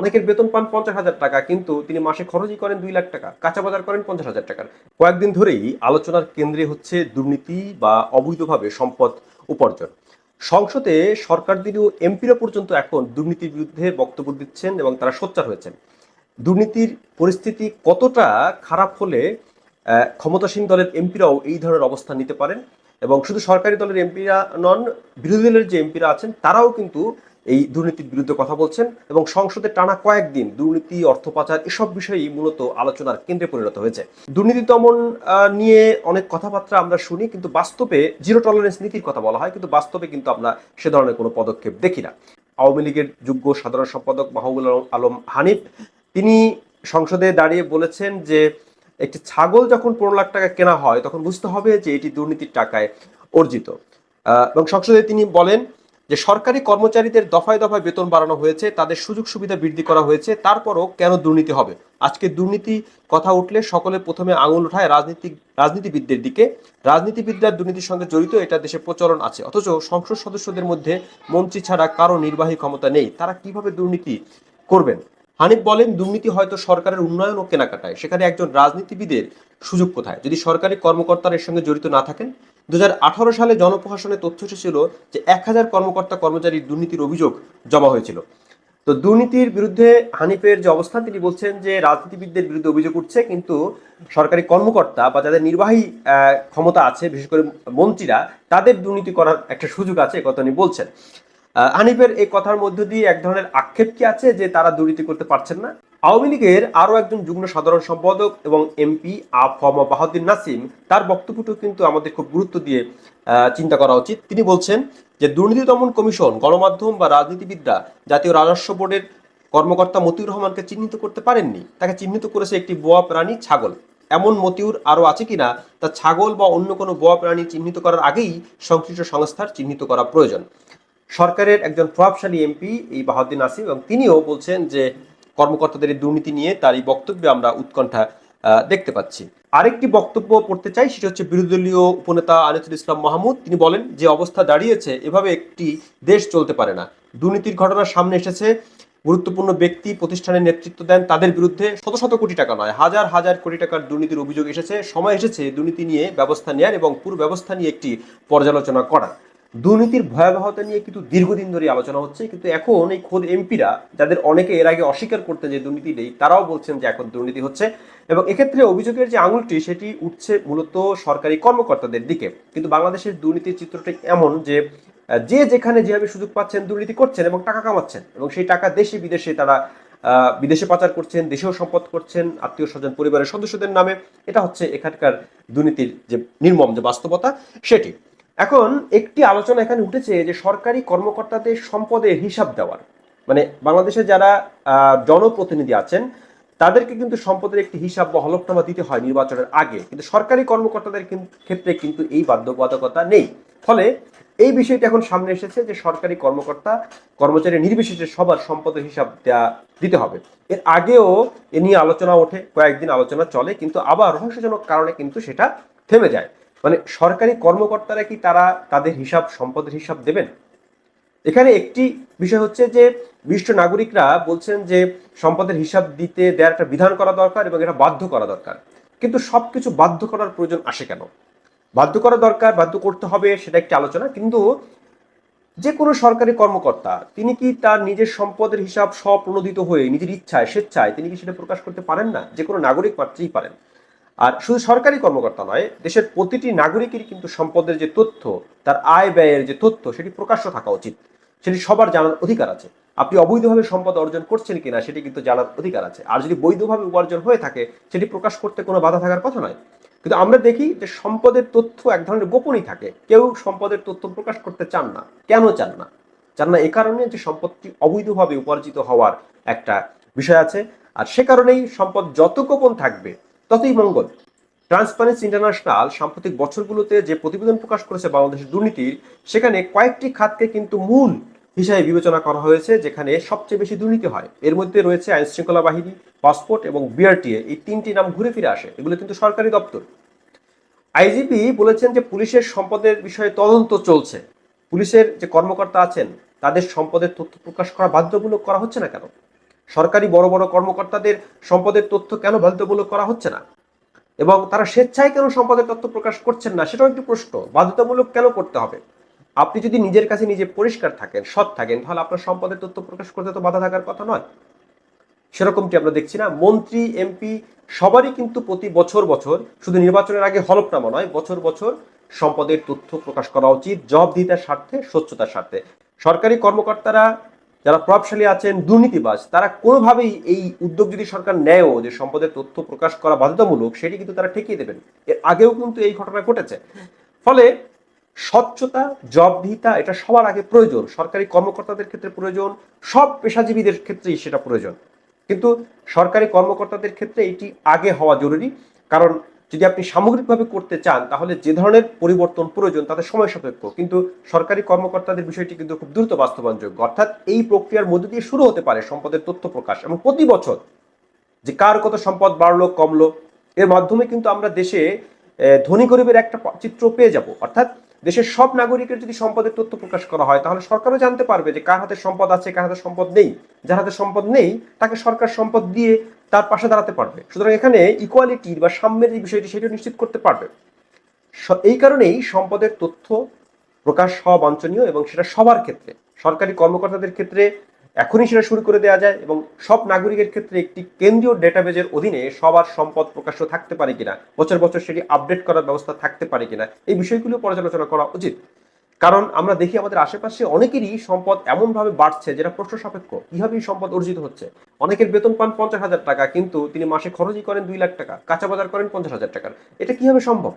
অনেকের বেতন পান পঞ্চাশ হাজার টাকা, কিন্তু তিনি মাসে খরচই করেন দুই লাখ টাকা, কাঁচা বাজার করেন পঞ্চাশ হাজার টাকার। কয়েকদিন ধরেই আলোচনার কেন্দ্রে হচ্ছে দুর্নীতি বা অবৈধভাবে সম্পদ উপার্জন। সংসদে সরকার দিলেও এমপিরা পর্যন্ত এখন দুর্নীতির বিরুদ্ধে বক্তব্য দিচ্ছেন এবং তারা সোচ্চার হয়েছেন। দুর্নীতির পরিস্থিতি কতটা খারাপ হলে ক্ষমতাসীন দলের এমপিরাও এই ধরনের অবস্থান নিতে পারেন? এবং শুধু সরকারি দলের এমপিরা নন, বিরোধী দলের যে এমপিরা আছেন, তারাও কিন্তু এই দুর্নীতির বিরুদ্ধে কথা বলছেন এবং সংসদে টানা কয়েকদিন দুর্নীতি, অর্থ পাচার এসব বিষয়ই মূলত আলোচনার কেন্দ্রে পরিণত হয়েছে। দুর্নীতি দমন নিয়ে অনেক কথাবার্তা আমরা শুনি, কিন্তু বাস্তবে জিরো টলারেন্স নীতির কথা বলা হয়, কিন্তু বাস্তবে কিন্তু আমরা সে ধরনের কোনো পদক্ষেপ দেখি না। আওয়ামী লীগের যোগ্য সাধারণ সম্পাদক মাহবুল আলম হানিফ, তিনি সংসদে দাঁড়িয়ে বলেছেন যে, একটি ছাগল যখন পনেরো লাখ টাকা কেনা হয়, তখন বুঝতে হবে যে এটি দুর্নীতির টাকায় অর্জিত। এবং সংসদে তিনি বলেন যে সরকারি কর্মচারীদের দফায় দফায় বেতন বাড়ানো হয়েছে, তাদের সুযোগ সুবিধা বৃদ্ধি করা হয়েছে, তারপরও কেন দুর্নীতি হবে? আজকে দুর্নীতি কথা উঠলে সকলে প্রথমে আঙুল উঠায় রাজনীতিক, রাজনীতিবিদদের দিকে। রাজনীতিবিদরা দুর্নীতির সঙ্গে জড়িত, এটা দেশে প্রচলন আছে। অথচ সংসদ সদস্যদের মধ্যে মন্ত্রী ছাড়া কারও নির্বাহী ক্ষমতা নেই। তারা কীভাবে দুর্নীতি করবেন? হানিফ বলেন, দুর্নীতি হয়তো সরকারের উন্নয়ন ও কেনাকাটায়। সেখানে একজন রাজনীতিবিদের সুযোগ কোথায়? যদি সরকারি কর্মকর্তার এর সঙ্গে জড়িত না থাকেন? দুহাজার আঠারো সালে জনপ্রশাসনে তথ্য এসেছিল যে এক হাজার কর্মকর্তা কর্মচারীর দুর্নীতির অভিযোগ জমা হয়েছিল। তো দুর্নীতির বিরুদ্ধে হানিফের যে অবস্থান, তিনি বলছেন যে রাজনীতিবিদদের বিরুদ্ধে অভিযোগ উঠছে, কিন্তু সরকারি কর্মকর্তা বা যাদের নির্বাহী ক্ষমতা আছে, বিশেষ করে মন্ত্রীরা, তাদের দুর্নীতি করার একটা সুযোগ আছে কথা উনি বলছেন। হানিফের এই কথার মধ্য দিয়ে এক ধরনের আক্ষেপ কি আছে যে তারা দুর্নীতি করতে পারছেন না? আওয়ামী লীগের আরও একজন যুগ্ম সাধারণ সম্পাদক এবং এমপি আফম বাহাউদ্দিন নাসিম তার বক্তব্যটিও কিন্তু আমাদের খুব গুরুত্ব দিয়ে চিন্তা করা উচিত। তিনি বলছেন যে দুর্নীতি দমন কমিশন, গণমাধ্যম বা রাজনীতিবিদরা জাতীয় রাজস্ব বোর্ডের কর্মকর্তা মতিউর রহমানকে চিহ্নিত করতে পারেননি। তাকে চিহ্নিত করেছে একটি বোয়া প্রাণী ছাগল। এমন মতিউর আরও আছে কিনা তা ছাগল বা অন্য কোনো বোয়া প্রাণী চিহ্নিত করার আগেই সংশ্লিষ্ট সংস্থার চিহ্নিত করা প্রয়োজন। সরকারের একজন প্রভাবশালী এমপি এই বাহাউদ্দিন আসিফ এবং তিনিও বলছেন যে কর্মকর্তাদের দুর্নীতি নিয়ে তার এই বক্তব্যে আমরা উৎকণ্ঠা দেখতে পাচ্ছি। আরেকটি বক্তব্য পড়তে চাই, সেটা হচ্ছে বিরোধী দলীয় উপনেতা আনিসুল ইসলাম মাহমুদ। তিনি বলেন যে অবস্থা দাঁড়িয়েছে, এভাবে একটি দেশ চলতে পারে না। দুর্নীতির ঘটনা সামনে এসেছে, গুরুত্বপূর্ণ ব্যক্তি প্রতিষ্ঠানের নেতৃত্ব দেন তাদের বিরুদ্ধে শত শত কোটি টাকা নয়, হাজার হাজার কোটি টাকার দুর্নীতির অভিযোগ এসেছে। সময় এসেছে দুর্নীতি নিয়ে ব্যবস্থা নেয়ার এবং পুরো ব্যবস্থা নিয়ে একটি পর্যালোচনা করা দুর্নীতির ভয়াবহতা নিয়ে কিন্তু দীর্ঘদিন ধরে আলোচনা হচ্ছে, কিন্তু এখন এই খোদ এমপিরা, যাদের অনেকে এর আগে অস্বীকার করতেন যে দুর্নীতি নেই, তারাও বলছেন যে এখন দুর্নীতি হচ্ছে। এবং এক্ষেত্রে অভিযোগের যে আঙুলটি, সেটি উঠছে মূলত সরকারি কর্মকর্তাদের দিকে। কিন্তু বাংলাদেশের দুর্নীতির চিত্রটি এমন যে যে যেখানে যেভাবে সুযোগ পাচ্ছেন, দুর্নীতি করছেন এবং টাকা কামাচ্ছেন। এবং সেই টাকা দেশে বিদেশে তারা বিদেশে পাচার করছেন, দেশেও সম্পদ করছেন, আত্মীয় স্বজন, পরিবারের সদস্যদের নামে। এটা হচ্ছে এখানকার দুর্নীতির যে নির্মম যে বাস্তবতা, সেটি। এখন একটি আলোচনা এখানে উঠেছে যে সরকারি কর্মকর্তাদের সম্পদের হিসাব দেওয়ার। মানে বাংলাদেশে যারা জনপ্রতিনিধি আছেন, তাদেরকে কিন্তু সম্পদের একটি হিসাব বা হলফনামা দিতে হয় নির্বাচনের আগে। কিন্তু সরকারি কর্মকর্তাদের ক্ষেত্রে কিন্তু এই বাধ্যবাধকতা নেই। ফলে এই বিষয়টি এখন সামনে এসেছে যে সরকারি কর্মকর্তা, কর্মচারী নির্বিশেষে সবার সম্পদের হিসাব দেওয়া দিতে হবে। এর আগেও এ নিয়ে আলোচনা ওঠে, কয়েকদিন আলোচনা চলে, কিন্তু আবার রহস্যজনক কারণে কিন্তু সেটা থেমে যায়। মানে সরকারি কর্মকর্তারা কি তারা তাদের হিসাব, সম্পদের হিসাব দেবেন? এখানে একটি বিষয় হচ্ছে যে, বিশিষ্ট নাগরিকরা বলছেন যে, সম্পদের হিসাব দিতে, দেওয়ার একটা বিধান করা দরকার এবং এটা বাধ্য করা দরকার। কিন্তু সবকিছু বাধ্য করার প্রয়োজন আসে কেন? বাধ্য করা দরকার, বাধ্য করতে হবে সেটা একটি আলোচনা, কিন্তু যে কোনো সরকারি কর্মকর্তা, তিনি কি তার নিজের সম্পদের হিসাব স্বপ্রণোদিত হয়ে, নিজের ইচ্ছায়, স্বেচ্ছায় তিনি কি সেটা প্রকাশ করতে পারেন না? যে কোনো নাগরিক মাত্রই পারেন। আর শুধু সরকারি কর্মকর্তা নয়, দেশের প্রতিটি নাগরিকেরই কিন্তু সম্পদের যে তথ্য, তার আয় ব্যয়ের যে তথ্য, সেটি প্রকাশ্য থাকা উচিত। সেটি সবার জানার অধিকার আছে। আপনি অবৈধভাবে সম্পদ অর্জন করছেন কিনা, সেটি কিন্তু জানার অধিকার আছে। আর যদি বৈধভাবে উপার্জন হয়ে থাকে, সেটি প্রকাশ করতে কোনো বাধা থাকার কথা নয়। কিন্তু আমরা দেখি যে সম্পদের তথ্য এক ধরনের গোপনই থাকে। কেউ সম্পদের তথ্য প্রকাশ করতে চান না। কেন চান না? চান না এ কারণে যে সম্পদটি অবৈধভাবে উপার্জিত হওয়ার একটা বিষয় আছে। আর সে কারণেই সম্পদ যত গোপন থাকবে ততই মঙ্গল ট্রান্সপারেন্সি ইন্টারন্যাশনাল সাম্প্রতিক বছরগুলোতে যে প্রতিবেদন প্রকাশ করেছে বাংলাদেশের দুর্নীতির, সেখানে কয়েকটি খাতকে কিন্তু মূল হিসাবে বিবেচনা করা হয়েছে, যেখানে সবচেয়ে বেশি দুর্নীতি হয়। এর মধ্যে রয়েছে আইন শৃঙ্খলা বাহিনী, পাসপোর্ট এবং বিআরটিএ এই তিনটি নাম ঘুরে ফিরে আসে। এগুলো কিন্তু সরকারি দপ্তর। আইজিপি বলেছেন যে পুলিশের সম্পদের বিষয়ে তদন্ত চলছে। পুলিশের যে কর্মকর্তা আছেন, তাদের সম্পদের তথ্য প্রকাশ করা বাধ্যমূলক করা হচ্ছে না কেন? সরকারি বড় বড় কর্মকর্তাদের সম্পদের তথ্য কেন বাধ্যতামূলক করা হচ্ছে না? এবং তারা স্বেচ্ছায় কেন সম্পদের তথ্য প্রকাশ করছেন না? সেটাও একটি প্রশ্ন। বাধ্যতামূলক কেন করতে হবে? আপনি যদি নিজের কাছে নিজে পরিষ্কার থাকেন, সৎ থাকেন, তাহলে আপনার সম্পদের তথ্য প্রকাশ করতে তো বাধা থাকার কথা নয়। সেরকমটি আমরা দেখছি না। মন্ত্রী, এমপি সবারই কিন্তু প্রতি বছর বছর শুধু নির্বাচনের আগে হলফনামা নয়, বছর বছর সম্পদের তথ্য প্রকাশ করা উচিত, জবাবদিহিতার স্বার্থে, স্বচ্ছতার স্বার্থে। সরকারি কর্মকর্তারা যারা প্রভাবশালী আছেন, দুর্নীতিবাজ, তারা কোনোভাবেই এই উদ্যোগ যদি সরকার নেয়ও যে সম্পদের তথ্য প্রকাশ করা বাধ্যতামূলক, সেটি কিন্তু তারা ঠেকিয়ে দেবেন। এর আগেও কিন্তু এই ঘটনা ঘটেছে। ফলে স্বচ্ছতা, জবাবদিহিতা, এটা সবার আগে প্রয়োজন। সরকারি কর্মকর্তাদের ক্ষেত্রে প্রয়োজন, সব পেশাজীবীদের ক্ষেত্রেই সেটা প্রয়োজন। কিন্তু সরকারি কর্মকর্তাদের ক্ষেত্রে এটি আগে হওয়া জরুরি। কারণ যদি আপনি সামগ্রিকভাবে করতে চান, তাহলে যে ধরনের পরিবর্তন প্রয়োজন তাদের সময় সাপেক্ষ। কিন্তু সরকারি কর্মকর্তাদের বিষয়টি কিন্তু খুব দ্রুত বাস্তবায়নযোগ্য। অর্থাৎ এই প্রক্রিয়ার মধ্যে দিয়ে শুরু হতে পারে সম্পদের তথ্য প্রকাশ। এবং প্রতি বছর যে কার কত সম্পদ বাড়লো, কমলো, এর মাধ্যমে কিন্তু আমরা দেশে ধনী গরিবের একটা চিত্র পেয়ে যাব। অর্থাৎ দেশের সব নাগরিকের যদি সম্পদের তথ্য প্রকাশ করা হয়, তাহলে সরকারও জানতে পারবে যে কার হাতে সম্পদ আছে, কার হাতে সম্পদ নেই। যার হাতে সম্পদ নেই, তাকে সরকার সম্পদ দিয়ে তার পাশে দাঁড়াতে পারবে। সুতরাং এখানে ইকুয়ালিটির বা সাম্যের যে বিষয়টি সেটা নিশ্চিত করতে পারবে। এই কারণেই সম্পদের তথ্য প্রকাশ হওয়া বাঞ্ছনীয় এবং সেটা সবার ক্ষেত্রে, সরকারি কর্মকর্তাদের ক্ষেত্রে এখনই সেটা শুরু করে দেওয়া যায় এবং সব নাগরিকের ক্ষেত্রে একটি কেন্দ্রীয় ডেটাবেজের অধীনে সবার সম্পদ প্রকাশ্য থাকতে পারে কিনা, বছর বছর সেটি আপডেট করার ব্যবস্থা থাকতে পারে কিনা, এই বিষয়গুলো পর্যালোচনা করা উচিত। কারণ আমরা দেখি আমাদের আশেপাশে অনেকেরই সম্পদ এমনভাবে বাড়ছে যেটা প্রশ্ন সাপেক্ষ। কীভাবে সম্পদ অর্জিত হচ্ছে? অনেকের বেতন পান পঞ্চাশ হাজার টাকা, কিন্তু তিনি মাসে খরচই করেন দুই লাখ টাকা, কাঁচা বাজার করেন পঞ্চাশ হাজার টাকার। এটা কীভাবে সম্ভব?